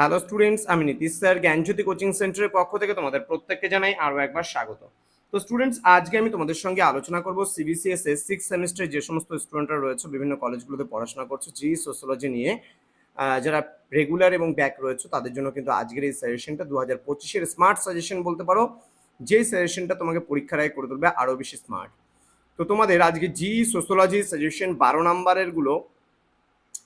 Hello students আমি Nitish sir, জ্ঞানজ্যোতি coaching সেন্টারের পক্ষ থেকে তোমাদের প্রত্যেককে জানাই আরও একবার স্বাগত। তো স্টুডেন্টস আজকে আমি তোমাদের সঙ্গে আলোচনা করব সিবিসিএস এর সিক্স সেমিস্টারে যে সমস্ত স্টুডেন্টরা রয়েছে, বিভিন্ন কলেজগুলোতে পড়াশোনা করছে জি সোশ্যোলজি নিয়ে। যারা রেগুলার এবং ব্যাক রয়েছে, তাদের জন্য কিন্তু আজকের এই সাজেশনটা দু হাজার পঁচিশের স্মার্ট সাজেশন বলতে পারো। যে সাজেশনটা তোমাকে পরীক্ষার আগে করে তুলবে, আরও বেশি স্মার্ট তো তোমাদের আজকে জি সোশ্যোলজি সাজেশন বারো নাম্বারেরগুলো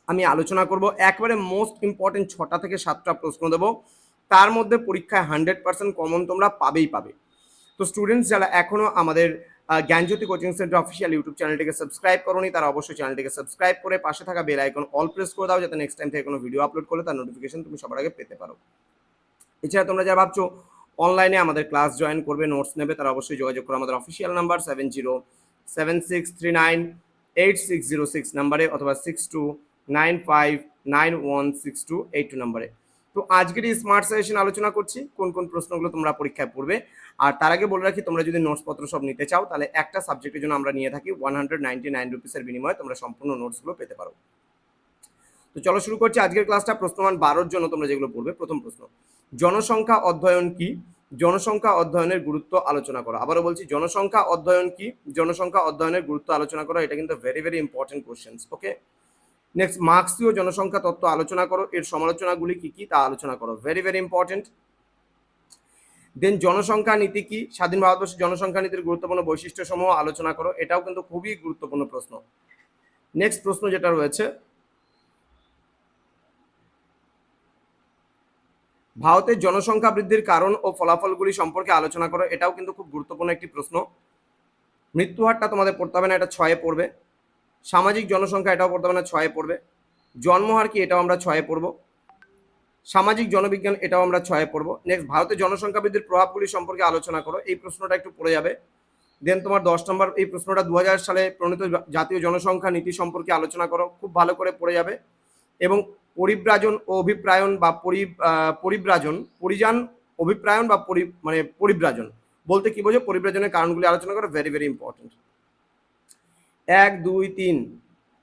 আমি আলোচনা করব। একবারে মোস্ট ইম্পর্টেন্ট ছটা থেকে সাতটা প্রশ্ন দেবো। তার মধ্যে পরীক্ষায় হান্ড্রেড পার্সেন্ট কমন তোমরা পাবেই পাবে। তো স্টুডেন্টস যারা এখনও আমাদের Gyanjyoti coaching centre official YouTube চ্যানেলটিকে সাবস্ক্রাইব করোনি, তারা অবশ্যই চ্যানেলটিকে সাবস্ক্রাইব করে পাশে থাকা বেল আইকন অল প্রেস করে দাও, যাতে নেক্সট টাইম থেকে কোনো ভিডিও আপলোড করলে তার নোটিফিকেশন তুমি সবার আগে পেতে পারো। এছাড়া তোমরা যারা ভাবছ অনলাইনে আমাদের ক্লাস জয়েন করবে নোটস নেবে, তারা অবশ্যই যোগাযোগ করো আমাদের official number seven zero seven six three nine eight six zero six নাম্বারে অথবা six two nine five nine one six two eight two নাম্বারে। তো আজকের এই স্মার্ট সাজেশন আলোচনা করছি, কোন কোন প্রশ্নগুলো তোমরা পরীক্ষায় পড়বে। আর তার আগে বলে রাখি, তোমরা যদি নোটসপত্র সব নিতে চাও, তাহলে একটা সাবজেক্টের জন্য আমরা নিয়ে থাকি ওয়ান হান্ড্রেড নাইনটি নাইন রুপিসের বিনিময়ে তোমরা সম্পূর্ণ নোটসগুলো পেতে পারো। তো চলো শুরু করছি আজকের ক্লাসটা প্রশ্নমান বারোর জন্য তোমরা যেগুলো পড়বে, প্রথম প্রশ্ন, জনসংখ্যা অধ্যয়ন কি? জনসংখ্যা অধ্যয়নের গুরুত্ব আলোচনা করো। আবারও বলছি, জনসংখ্যা অধ্যয়ন কি? জনসংখ্যা অধ্যয়নের গুরুত্ব আলোচনা করো, এটা কিন্তু very very important questions okay next মার্ক্সীয় জনসংখ্যা তত্ত্ব আলোচনা করো। এর সমালোচনাগুলি কি কি তা আলোচনা করো। ভেরি ভেরি ইম্পর্টেন্ট দেন জনসংখ্যা নীতি কি? স্বাধীন ভারতবর্ষের জনসংখ্যা নীতির গুরুত্বপূর্ণ বৈশিষ্ট্য সমূহ আলোচনা করো। এটাও কিন্তু খুবই গুরুত্বপূর্ণ প্রশ্ন। নেক্সট প্রশ্ন যেটা রয়েছে, ভারতের জনসংখ্যা বৃদ্ধির কারণ ও ফলাফলগুলি সম্পর্কে আলোচনা করো। এটাও কিন্তু খুব গুরুত্বপূর্ণ একটি প্রশ্ন। মৃত্যু মৃত্যুহারটা তোমাদের পড়তে হবে না, এটা ছয়ে পড়বে। সামাজিক জনসংখ্যা এটাও পড়তে হবে না ছয়ে পড়বে। জন্মহার কি এটাও আমরা ছয়ে পড়ব। সামাজিক জনবিজ্ঞান এটাও আমরা ছয়ে পড়ব। নেক্সট ভারতের জনসংখ্যা বৃদ্ধির প্রভাবগুলি সম্পর্কে আলোচনা করো। এই প্রশ্নটা একটু পড়ে যাবে। দেন তোমার দশ নম্বর, এই প্রশ্নটা দু হাজার সালে প্রণীত জাতীয় জনসংখ্যা নীতি সম্পর্কে আলোচনা করো। খুব ভালো করে পড়ে যাবে। এবং পরিব্রাজন ও অভিপ্রায়ন বা পরি পরিব্রাজন, পরিযান অভিপ্রায়ন বা পরি মানে পরিব্রাজন, বলতে কি বোঝো? পরিব্রাজনের কারণগুলি আলোচনা করো। ভেরি ভেরি ইম্পর্টেন্ট এক, দুই, তিন,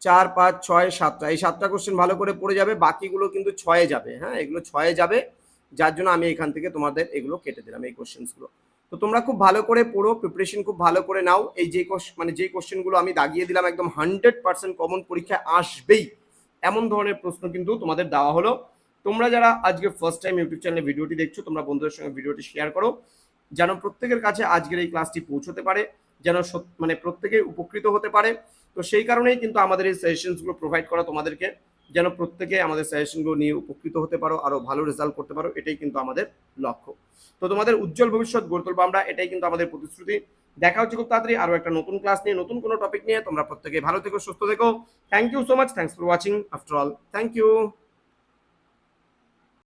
চার, পাঁচ, ছয়, সাতটা। এই সাতটা কোশ্চেন ভালো করে পড়ে যাবে, বাকিগুলো কিন্তু ছয়ে যাবে হ্যাঁ? এগুলো ছয়ে যাবে, যার জন্য আমি এখান থেকে তোমাদের এগুলো কেটে দিলাম, এই কোশ্চেন্সগুলো তো তোমরা খুব ভালো করে পড়ো প্রিপারেশন খুব ভালো করে নাও। এই যে মানে যে কোশ্চেনগুলো আমি দাগিয়ে দিলাম, একদম হান্ড্রেড পার্সেন্ট কমন পরীক্ষায় আসবেই। এমন ধরনের প্রশ্ন কিন্তু তোমাদের দেওয়া হলো। তোমরা যারা আজকে ফার্স্ট টাইম ইউটিউব চ্যানেলে ভিডিওটি দেখছ, তোমরা বন্ধুদের সঙ্গে ভিডিওটি শেয়ার করো। যেন প্রত্যেকের কাছে আজকের এই ক্লাসটি পৌঁছতে পারে। যেন মানে প্রত্যেকে উপকৃত হতে পারে। তো সেই কারণেই কিন্তু আমাদের এই সাজেশনসগুলো প্রোভাইড করা তোমাদেরকে, যেন প্রত্যেকে আমাদের সাজেশনগুলো নিয়ে উপকৃত হতে পারো আরও ভালো রেজাল্ট করতে পারো, এটাই কিন্তু আমাদের লক্ষ্য। তো তোমাদের উজ্জ্বল ভবিষ্যৎ গড়ে তুলবো আমরা, এটাই কিন্তু আমাদের প্রতিশ্রুতি। দেখা হচ্ছে খুব তাড়াতাড়ি আরও একটা নতুন ক্লাস নিয়ে, নতুন কোনো টপিক নিয়ে। তোমরা প্রত্যেকে ভালো থেকো, সুস্থ থেকো। Thank you so much thanks for watching after all thank you